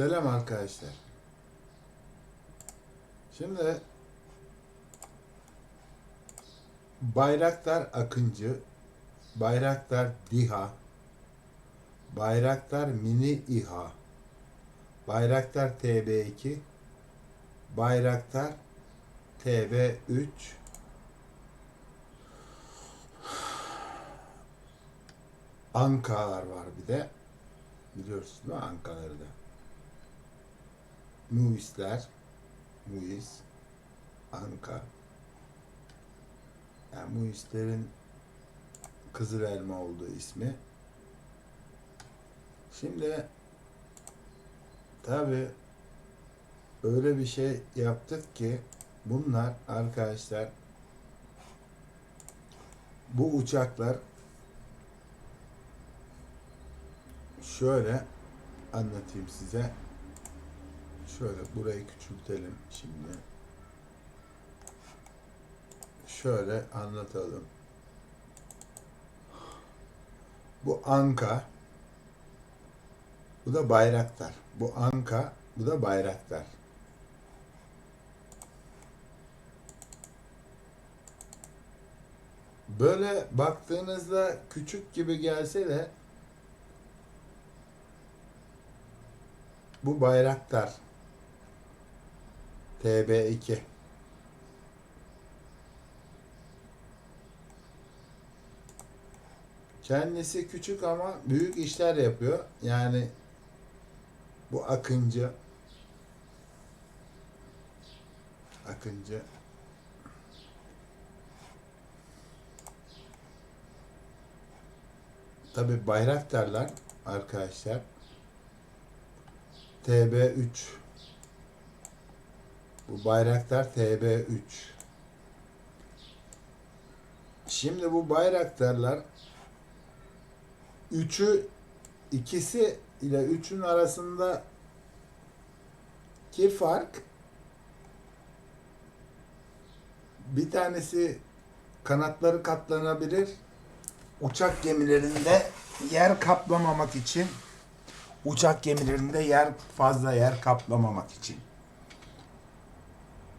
Selam arkadaşlar. Şimdi Bayraktar Akıncı, Bayraktar Diha, Bayraktar Mini İHA, Bayraktar TB2, Bayraktar TB3, Ankalar var bir de. Biliyorsunuz değil mi Ankaları? Muisler, Muis, Anka. Yani Muislerin Kızıl Elma olduğu ismi. Şimdi tabi öyle bir şey yaptık ki bunlar arkadaşlar bu uçaklar şöyle anlatayım size. Şöyle burayı küçültelim şimdi. Şöyle anlatalım. Bu Anka. Bu da Bayraktar. Bu Anka, bu da Bayraktar. Böyle baktığınızda küçük gibi gelse de Bu Bayraktar. TB2. Kendisi küçük ama büyük işler yapıyor. Yani bu Akıncı. Akıncı. Tabi Bayraktarlar arkadaşlar. TB3 Bu Bayraktar TB3 Şimdi bu bayraktarlar üçü ikisi ile üçün arasında ki fark bir tanesi kanatları katlanabilir uçak gemilerinde yer kaplamamak için uçak gemilerinde yer fazla yer kaplamamak için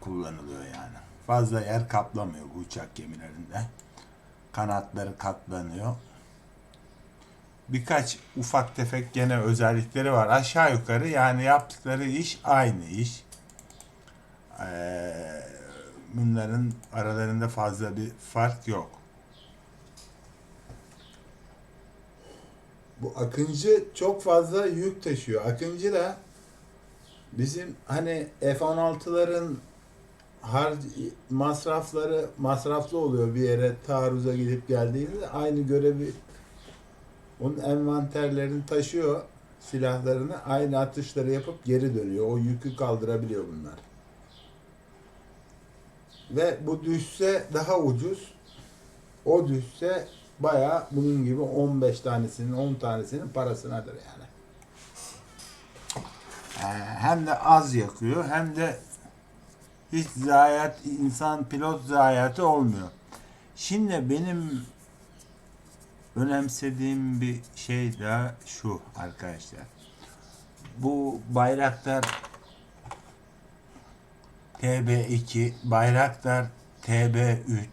kullanılıyor yani. Fazla yer kaplamıyor uçak gemilerinde. Kanatları katlanıyor. Birkaç ufak tefek gene özellikleri var. Aşağı yukarı yani yaptıkları iş aynı iş. Ee, bunların aralarında fazla bir fark yok. Bu Akıncı çok fazla yük taşıyor. Akıncı da bizim hani F-16'ların har masrafları masraflı oluyor bir yere taarruza gidip geldiğinde aynı görevi onun envanterlerini taşıyor silahlarını aynı atışları yapıp geri dönüyor. O yükü kaldırabiliyor bunlar. Ve bu düşse daha ucuz. O düşse bayağı bunun gibi 15 tanesinin 10 tanesinin parasınadır yani. Ee, hem de az yakıyor hem de hiç zayiat insan pilot zayiatı olmuyor. Şimdi benim önemsediğim bir şey de şu arkadaşlar. Bu Bayraktar TB2, Bayraktar TB3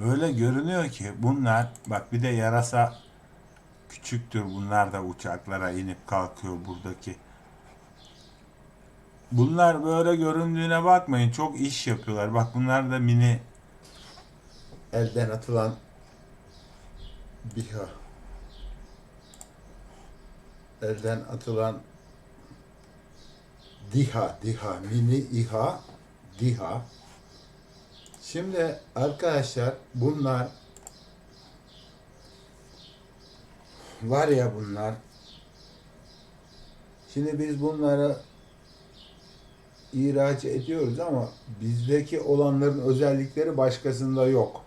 öyle görünüyor ki bunlar bak bir de yarasa küçüktür bunlar da uçaklara inip kalkıyor buradaki. Bunlar böyle göründüğüne bakmayın çok iş yapıyorlar. Bak bunlar da mini elden atılan BİHA elden atılan DİHA, DİHA, mini İHA, DİHA Şimdi arkadaşlar bunlar var ya bunlar. Şimdi biz bunları ihraç ediyoruz ama bizdeki olanların özellikleri başkasında yok.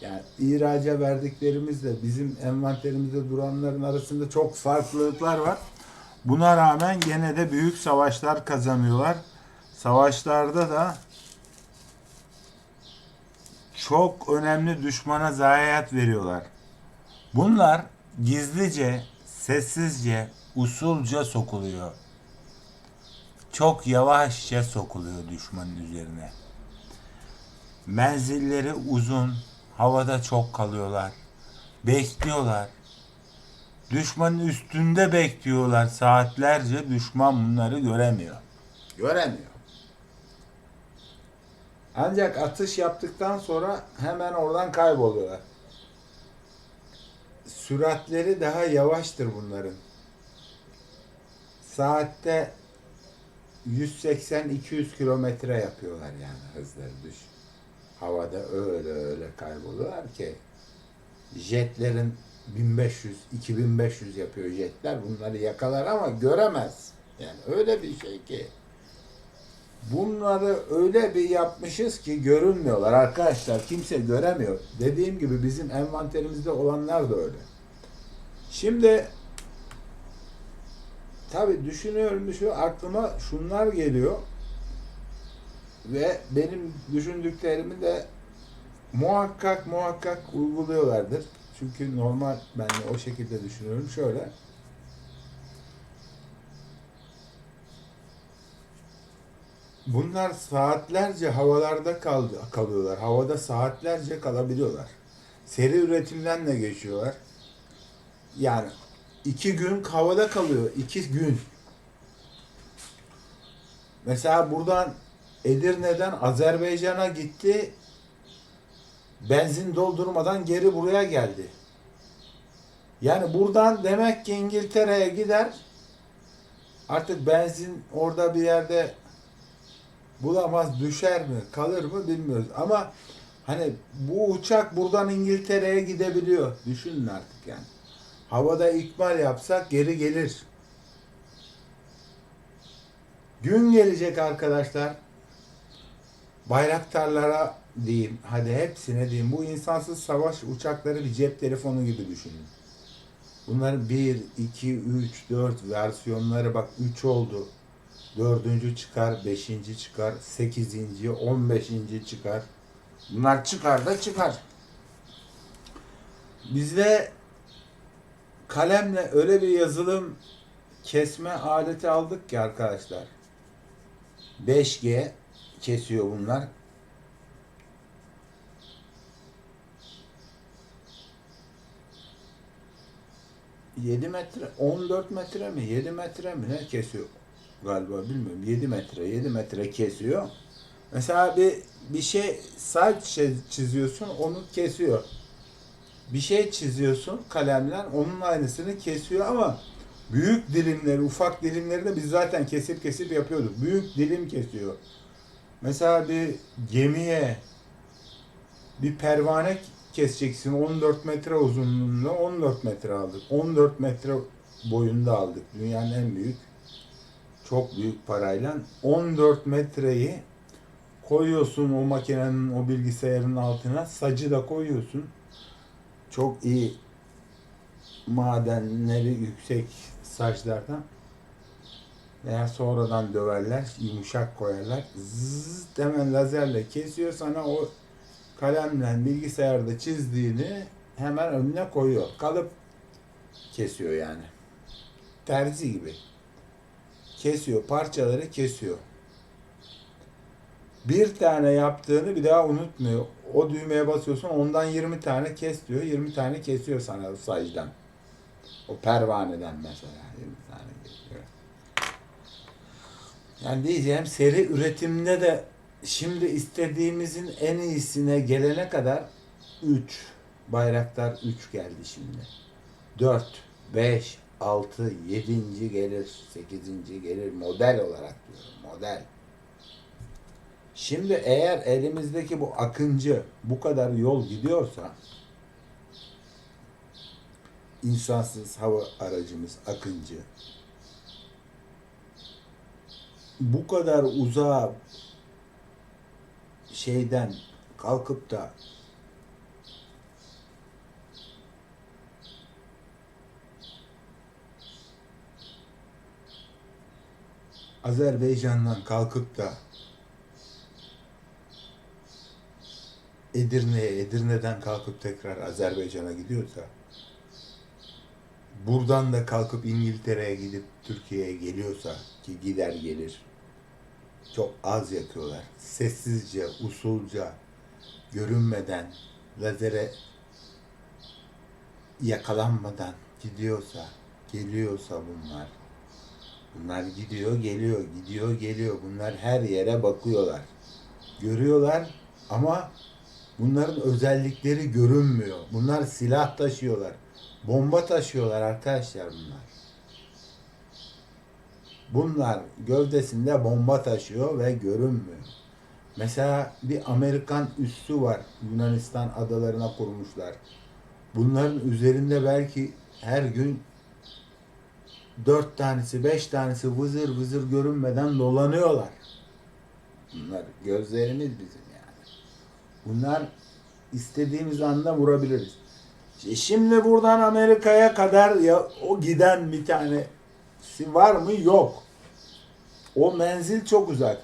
Yani ihraca verdiklerimizle bizim envanterimizde duranların arasında çok farklılıklar var. Buna rağmen gene de büyük savaşlar kazanıyorlar. Savaşlarda da çok önemli düşmana zayiat veriyorlar. Bunlar gizlice, sessizce, usulca sokuluyor çok yavaşça sokuluyor düşmanın üzerine. Menzilleri uzun, havada çok kalıyorlar. Bekliyorlar. Düşmanın üstünde bekliyorlar saatlerce. Düşman bunları göremiyor. Göremiyor. Ancak atış yaptıktan sonra hemen oradan kayboluyorlar. Süratleri daha yavaştır bunların. Saatte 180-200 kilometre yapıyorlar yani hızları düş. Havada öyle öyle kayboluyorlar ki jetlerin 1500-2500 yapıyor jetler bunları yakalar ama göremez. Yani öyle bir şey ki bunları öyle bir yapmışız ki görünmüyorlar arkadaşlar. Kimse göremiyor. Dediğim gibi bizim envanterimizde olanlar da öyle. Şimdi tabi düşünüyorum şu aklıma şunlar geliyor ve benim düşündüklerimi de muhakkak muhakkak uyguluyorlardır. Çünkü normal ben de o şekilde düşünüyorum. Şöyle Bunlar saatlerce havalarda kaldı, kalıyorlar. Havada saatlerce kalabiliyorlar. Seri üretimden de geçiyorlar. Yani iki gün havada kalıyor. iki gün. Mesela buradan Edirne'den Azerbaycan'a gitti. Benzin doldurmadan geri buraya geldi. Yani buradan demek ki İngiltere'ye gider. Artık benzin orada bir yerde bulamaz düşer mi kalır mı bilmiyoruz ama hani bu uçak buradan İngiltere'ye gidebiliyor düşünün artık yani havada ikmal yapsak geri gelir. Gün gelecek arkadaşlar. Bayraktarlara diyeyim hadi hepsine diyeyim. Bu insansız savaş uçakları bir cep telefonu gibi düşünün. Bunların 1, 2, 3, 4 versiyonları bak 3 oldu. Dördüncü çıkar, beşinci çıkar, sekizinci, on beşinci çıkar. Bunlar çıkar da çıkar. Bizde kalemle öyle bir yazılım kesme aleti aldık ki arkadaşlar. 5G kesiyor bunlar. Yedi metre, 14 metre mi, 7 metre mi ne kesiyor? galiba bilmiyorum 7 metre 7 metre kesiyor. Mesela bir bir şey saç çiziyorsun onu kesiyor. Bir şey çiziyorsun kalemle onun aynısını kesiyor ama büyük dilimleri, ufak dilimleri de biz zaten kesip kesip yapıyorduk. Büyük dilim kesiyor. Mesela bir gemiye bir pervane keseceksin 14 metre uzunluğunda 14 metre aldık. 14 metre boyunda aldık. Dünyanın en büyük çok büyük parayla 14 metreyi koyuyorsun o makinenin o bilgisayarın altına sacı da koyuyorsun çok iyi madenleri yüksek saçlardan veya sonradan döverler yumuşak koyarlar zzz hemen lazerle kesiyor sana o kalemle bilgisayarda çizdiğini hemen önüne koyuyor kalıp kesiyor yani terzi gibi kesiyor. Parçaları kesiyor. Bir tane yaptığını bir daha unutmuyor. O düğmeye basıyorsun ondan 20 tane kes diyor. 20 tane kesiyor sana sayıdan. O pervaneden mesela 20 tane kesiyor. Yani diyeceğim seri üretimde de şimdi istediğimizin en iyisine gelene kadar 3 Bayraktar 3 geldi şimdi. 4, 5, 6, 7. gelir, 8. gelir model olarak diyorum. Model. Şimdi eğer elimizdeki bu akıncı bu kadar yol gidiyorsa insansız hava aracımız akıncı. Bu kadar uzağa şeyden kalkıp da Azerbaycan'dan kalkıp da Edirne'ye, Edirne'den kalkıp tekrar Azerbaycan'a gidiyorsa buradan da kalkıp İngiltere'ye gidip Türkiye'ye geliyorsa ki gider gelir çok az yakıyorlar. Sessizce, usulca, görünmeden, lazere yakalanmadan gidiyorsa, geliyorsa bunlar. Bunlar gidiyor, geliyor, gidiyor, geliyor. Bunlar her yere bakıyorlar. Görüyorlar ama bunların özellikleri görünmüyor. Bunlar silah taşıyorlar. Bomba taşıyorlar arkadaşlar bunlar. Bunlar gövdesinde bomba taşıyor ve görünmüyor. Mesela bir Amerikan üssü var. Yunanistan adalarına kurmuşlar. Bunların üzerinde belki her gün dört tanesi, beş tanesi vızır vızır görünmeden dolanıyorlar. Bunlar gözlerimiz bizim. Bunlar istediğimiz anda vurabiliriz. İşte Şimdi buradan Amerika'ya kadar ya o giden bir tanesi var mı? Yok. O menzil çok uzak.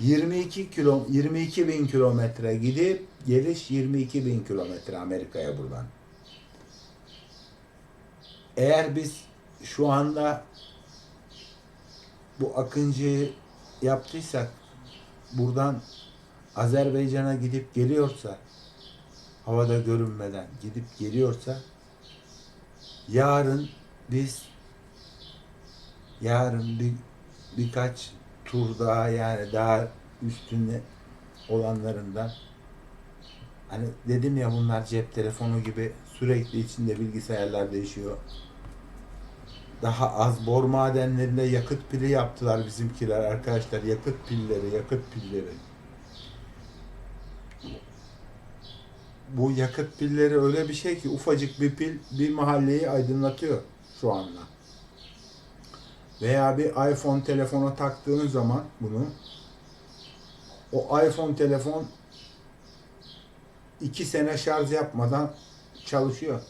22 kilo 22 bin kilometre gidip geliş 22 bin kilometre Amerika'ya buradan. Eğer biz şu anda bu akıncıyı yaptıysak buradan Azerbaycan'a gidip geliyorsa havada görünmeden gidip geliyorsa yarın biz yarın bir birkaç tur daha yani daha üstünde olanlarından hani dedim ya bunlar cep telefonu gibi sürekli içinde bilgisayarlar değişiyor. Daha az bor madenlerinde yakıt pili yaptılar bizimkiler arkadaşlar. Yakıt pilleri, yakıt pilleri. Bu yakıt pilleri öyle bir şey ki ufacık bir pil bir mahalleyi aydınlatıyor şu anda. Veya bir iPhone telefona taktığın zaman bunu o iPhone telefon iki sene şarj yapmadan çalışıyor.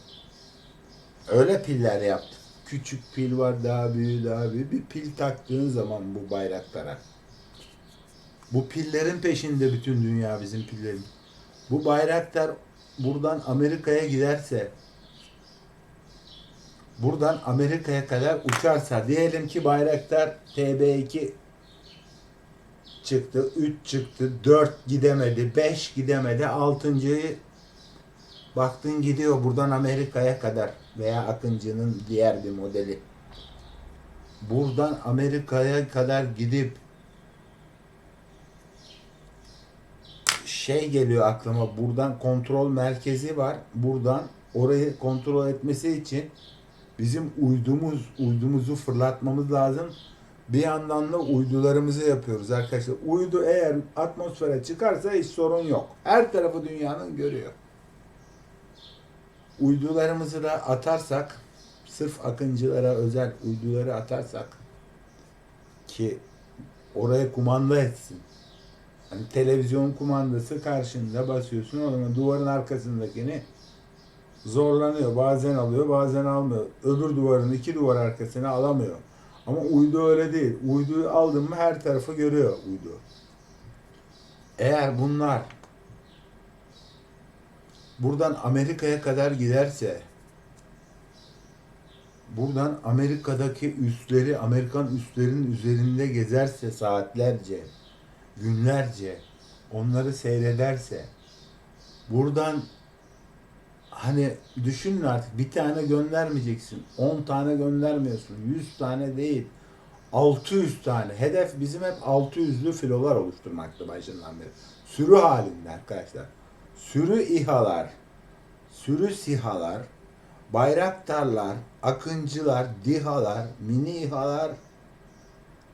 Öyle piller yaptı. Küçük pil var daha büyüğü daha büyüğü. Bir pil taktığın zaman bu bayraklara. Bu pillerin peşinde bütün dünya bizim pillerin. Bu bayraktar buradan Amerika'ya giderse buradan Amerika'ya kadar uçarsa diyelim ki Bayraktar TB2 çıktı, 3 çıktı, 4 gidemedi, 5 gidemedi, 6.yı baktın gidiyor buradan Amerika'ya kadar veya Akıncı'nın diğer bir modeli. Buradan Amerika'ya kadar gidip şey geliyor aklıma buradan kontrol merkezi var. Buradan orayı kontrol etmesi için bizim uydumuz uydumuzu fırlatmamız lazım. Bir yandan da uydularımızı yapıyoruz arkadaşlar. Uydu eğer atmosfere çıkarsa hiç sorun yok. Her tarafı dünyanın görüyor. Uydularımızı da atarsak sırf akıncılara özel uyduları atarsak ki oraya kumanda etsin. Hani televizyon kumandası karşında basıyorsun o zaman duvarın arkasındakini zorlanıyor. Bazen alıyor, bazen almıyor. Öbür duvarın iki duvar arkasını alamıyor. Ama uydu öyle değil. Uyduyu aldın mı her tarafı görüyor uydu. Eğer bunlar buradan Amerika'ya kadar giderse buradan Amerika'daki üsleri, Amerikan üslerinin üzerinde gezerse saatlerce, günlerce onları seyrederse buradan hani düşünün artık bir tane göndermeyeceksin. 10 tane göndermiyorsun. 100 tane değil. 600 tane. Hedef bizim hep 600'lü filolar oluşturmaktı başından beri. Sürü halinde arkadaşlar. Sürü İHA'lar, sürü SİHA'lar, bayraktarlar, akıncılar, DİHA'lar, mini İHA'lar,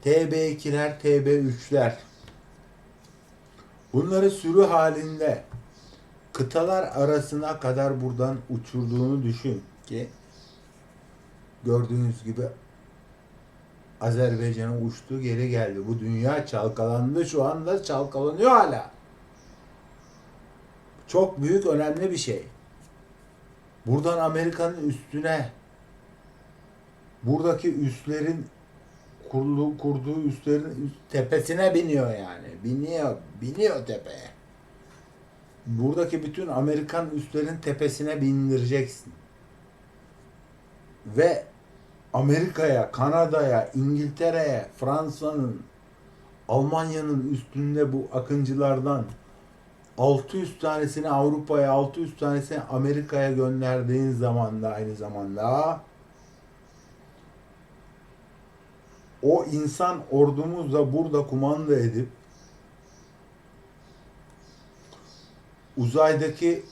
TB2'ler, TB3'ler. Bunları sürü halinde kıtalar arasına kadar buradan uçurduğunu düşün ki gördüğünüz gibi Azerbaycan'a uçtu geri geldi. Bu dünya çalkalandı şu anda çalkalanıyor hala. Çok büyük önemli bir şey. Buradan Amerika'nın üstüne buradaki üslerin kurduğu, kurduğu üslerin üst- tepesine biniyor yani. Biniyor, biniyor tepeye buradaki bütün Amerikan üslerin tepesine bindireceksin. Ve Amerika'ya, Kanada'ya, İngiltere'ye, Fransa'nın, Almanya'nın üstünde bu akıncılardan 600 tanesini Avrupa'ya, 600 tanesini Amerika'ya gönderdiğin zaman da aynı zamanda o insan ordumuzla burada kumanda edip uzaydaki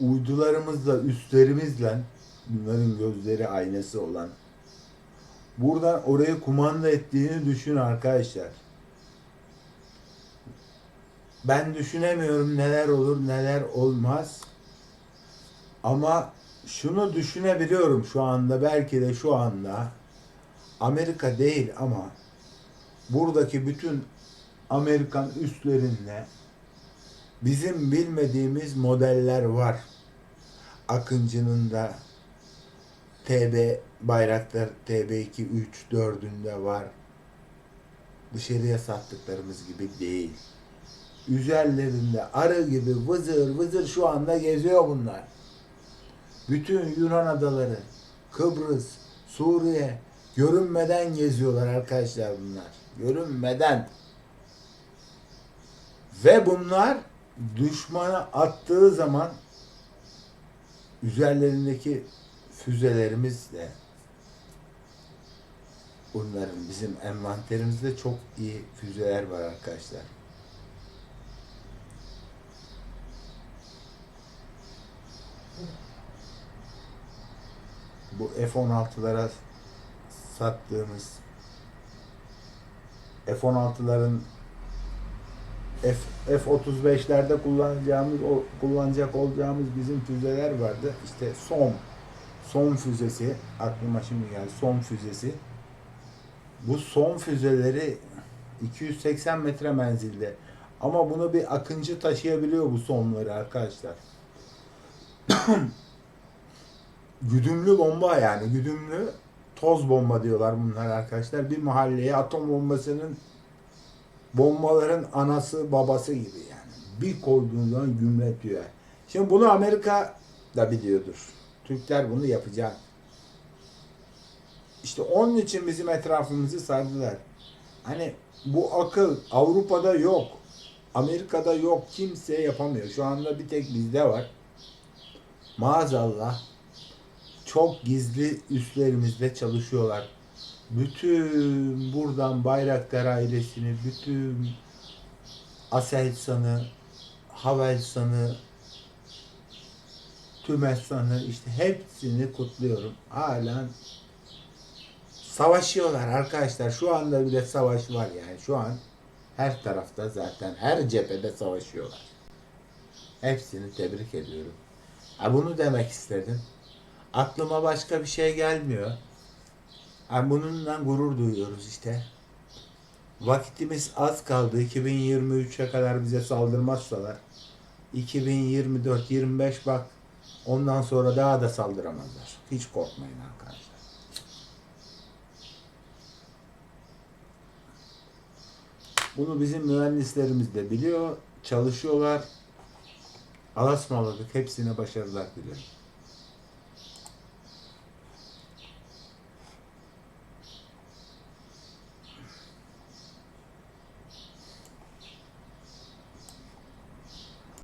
uydularımızla, üslerimizle bunların gözleri aynası olan buradan oraya kumanda ettiğini düşün arkadaşlar. Ben düşünemiyorum neler olur neler olmaz. Ama şunu düşünebiliyorum şu anda belki de şu anda Amerika değil ama buradaki bütün Amerikan üslerinde bizim bilmediğimiz modeller var. Akıncı'nın da TB Bayraktar TB2 3 4'ünde var. Dışarıya sattıklarımız gibi değil. Üzerlerinde arı gibi vızır vızır şu anda geziyor bunlar. Bütün Yunan adaları, Kıbrıs, Suriye görünmeden geziyorlar arkadaşlar bunlar. Görünmeden. Ve bunlar düşmana attığı zaman üzerlerindeki füzelerimizle bunların bizim envanterimizde çok iyi füzeler var arkadaşlar. Bu F-16'lara sattığımız F-16'ların F, F-35'lerde kullanacağımız kullanacak olacağımız bizim füzeler vardı. İşte SOM SOM füzesi aklıma şimdi geldi. SOM füzesi. Bu SOM füzeleri 280 metre menzilde. Ama bunu bir akıncı taşıyabiliyor bu SOM'ları arkadaşlar. güdümlü bomba yani güdümlü toz bomba diyorlar bunlar arkadaşlar. Bir mahalleye atom bombasının bombaların anası babası gibi yani. Bir koyduğundan gümletiyor. Şimdi bunu Amerika da biliyordur. Türkler bunu yapacak. İşte onun için bizim etrafımızı sardılar. Hani bu akıl Avrupa'da yok. Amerika'da yok. Kimse yapamıyor. Şu anda bir tek bizde var. Maazallah çok gizli üslerimizde çalışıyorlar. Bütün buradan Bayraktar ailesini, bütün Aselsan'ı, Havelsan'ı, Tümesan'ı işte hepsini kutluyorum. Halen savaşıyorlar arkadaşlar. Şu anda bile savaş var yani. Şu an her tarafta zaten her cephede savaşıyorlar. Hepsini tebrik ediyorum. Ha bunu demek istedim. Aklıma başka bir şey gelmiyor. Ha bununla gurur duyuyoruz işte. Vakitimiz az kaldı. 2023'e kadar bize saldırmazsalar. 2024-25 bak ondan sonra daha da saldıramazlar. Hiç korkmayın arkadaşlar. Bunu bizim mühendislerimiz de biliyor. Çalışıyorlar. Alasmaladık. Hepsine başarılar dilerim.